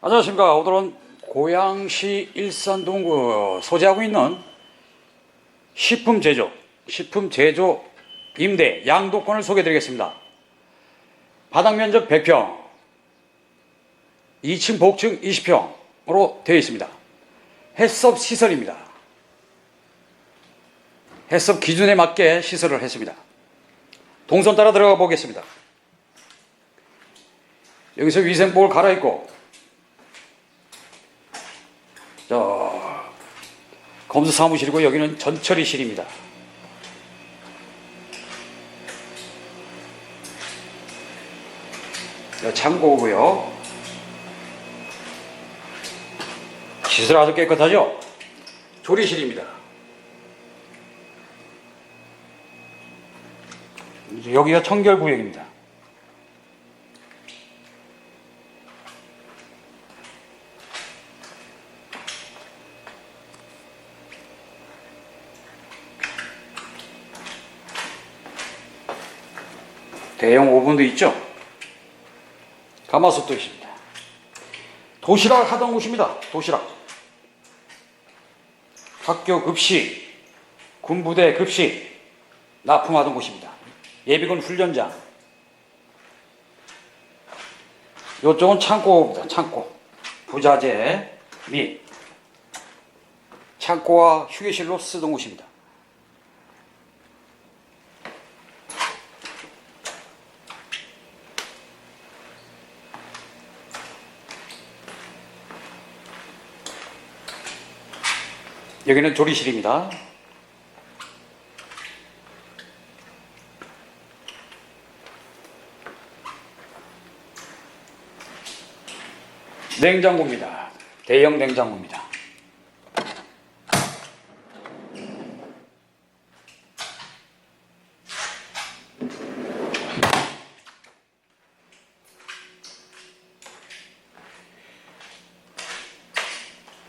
안녕하십니까. 오늘은 고양시 일산동구 소재하고 있는 식품 제조, 식품 제조 임대 양도권을 소개해 드리겠습니다. 바닥 면적 100평, 2층 복층 20평으로 되어 있습니다. 해썹 시설입니다. 해썹 기준에 맞게 시설을 했습니다. 동선 따라 들어가 보겠습니다. 여기서 위생복을 갈아입고 저 검수 사무실이고 여기는 전처리실입니다. 창고고요. 시설 아주 깨끗하죠? 조리실입니다. 여기가 청결구역입니다. 대형 오븐도 있죠. 가마솥도 있습니다. 도시락 하던 곳입니다. 도시락. 학교 급식, 군부대 급식 납품하던 곳입니다. 예비군 훈련장. 이쪽은 창고입니다. 창고. 부자재 및 창고와 휴게실로 쓰던 곳입니다. 여기는 조리실입니다. 냉장고입니다. 대형 냉장고입니다.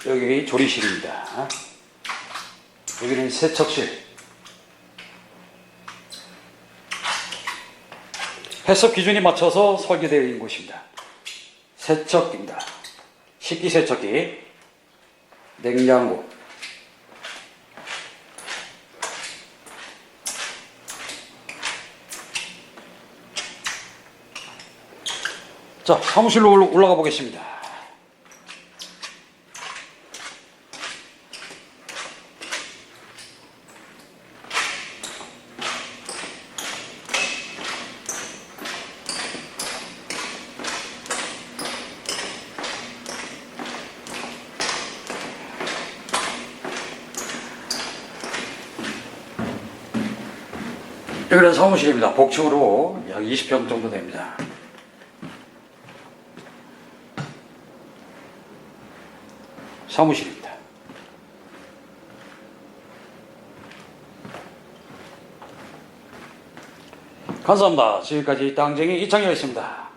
여기 조리실입니다. 여기는 세척실. 해썹 기준에 맞춰서 설계되어 있는 곳입니다. 세척기입니다. 식기세척기, 냉장고, 자, 사무실로 올라- 올라가 보겠습니다. 여기는 사무실입니다. 복층으로 약 20평 정도 됩니다. 사무실입니다. 감사합니다. 지금까지 땅쟁이 이창이었습니다.